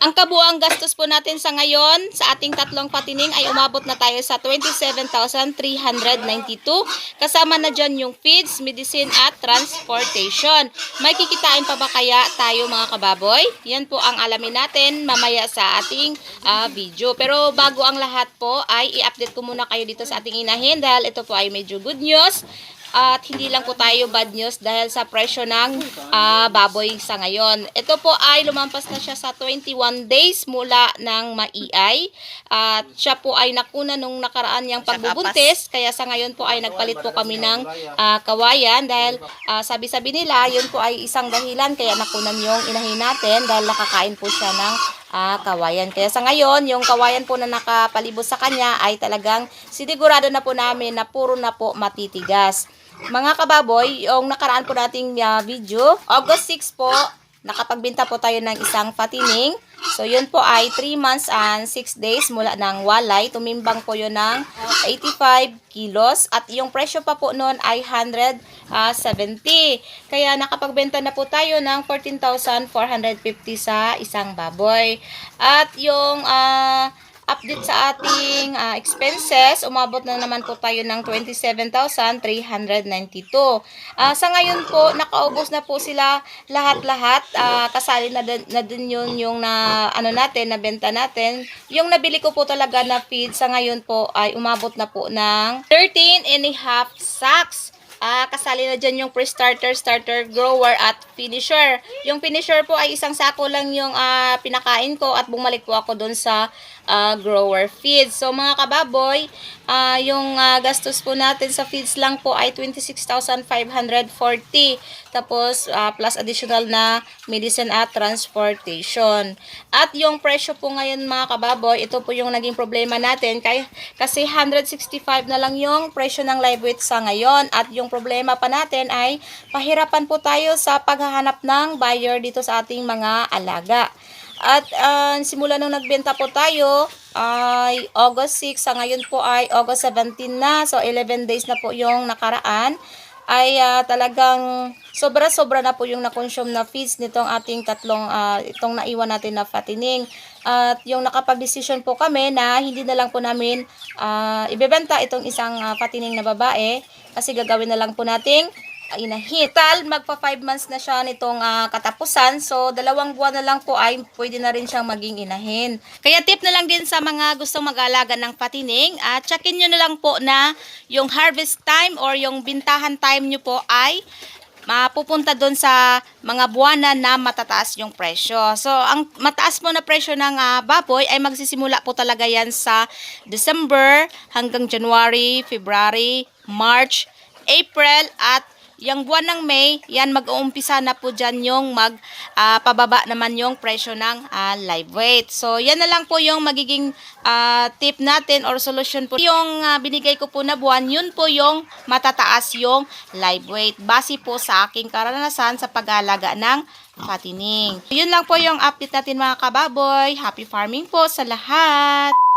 Ang kabuang gastos po natin sa ngayon sa ating tatlong patining ay umabot na tayo sa 27,392 kasama na dyan yung feeds, medicine at transportation. May kikitain pa ba kaya tayo mga kababoy? Yan po ang alamin natin mamaya sa ating ah, video. Pero bago ang lahat po ay i-update ko muna kayo dito sa ating inahin dahil ito po ay medyo good news. At hindi lang po tayo bad news dahil sa presyo ng ah, baboy sa ngayon. Ito po ay lumampas na siya sa 21 days mula ng maiay. At siya po ay nakuna nung nakaraan niyang pagbubuntis. Kaya sa ngayon po ay nagpalit po kami ng ah, kawayan dahil ah, sabi-sabi nila yun po ay isang dahilan kaya nakunan yung inahin natin dahil nakakain po siya ng ah, kawayan. Kaya sa ngayon, yung kawayan po na nakapalibot sa kanya ay talagang sinigurado na po namin na puro na po matitigas. Mga kababoy, yung nakaraan po nating ah, video, August 6 po, nakapagbenta po tayo ng isang patining. So, yun po ay 3 months and 6 days mula ng walay. Tumimbang po yun ng 85 kilos. At yung presyo pa po noon ay 170. Kaya nakapagbenta na po tayo ng 14,450 sa isang baboy. At yung ah, update sa ating ah, expenses, umabot na naman po tayo ng 27,392. Ah, sa ngayon po, nakaubos na po sila lahat-lahat. Ah, kasali na din, na din yun yung na, ano natin, na benta natin. Yung nabili ko po talaga na feed sa ngayon po ay umabot na po ng 13 and a half sacks. Ah, kasali na dyan yung pre-starter, starter, grower, at finisher. Yung finisher po ay isang sako lang yung ah, pinakain ko at bumalik po ako doon sa ah, grower feed. So mga kababoy, ah, yung ah, gastos po natin sa feeds lang po ay 26,540. Tapos ah, plus additional na medicine at transportation. At yung presyo po ngayon mga kababoy, ito po yung naging problema natin kay, kasi 165 na lang yung presyo ng live weight sa ngayon at yung problema pa natin ay pahirapan po tayo sa paghahanap ng buyer dito sa ating mga alaga. At ah, simula nung nagbenta po tayo ay August 6, sa ngayon po ay August 17 na. So 11 days na po yung nakaraan ay ah, talagang sobra-sobra na po yung na-consume na feeds nitong ating tatlong ah, itong naiwan natin na fattening. At yung nakapag-decision po kami na hindi na lang po namin ah, ibebenta itong isang ah, fattening na babae kasi gagawin na lang po nating inahital. Magpa 5 months na siya nitong ah, katapusan. So, dalawang buwan na lang po ay pwede na rin siyang maging inahin. Kaya tip na lang din sa mga gustong mag-alaga ng patining. At checkin nyo na lang po na yung harvest time or yung bintahan time nyo po ay mapupunta doon sa mga buwanan na matataas yung presyo. So, ang mataas po na presyo ng ah, baboy ay magsisimula po talaga yan sa December hanggang January, February, March, April at yung buwan ng May, yan mag-uumpisa na po dyan yung mag ah, pababa naman yung presyo ng ah, live weight. So, yan na lang po yung magiging ah, tip natin or solution po. Yung ah, binigay ko po na buwan, yun po yung matataas yung live weight. Base po sa aking karanasan sa pag-alaga ng patining. Yun lang po yung update natin mga kababoy. Happy farming po sa lahat!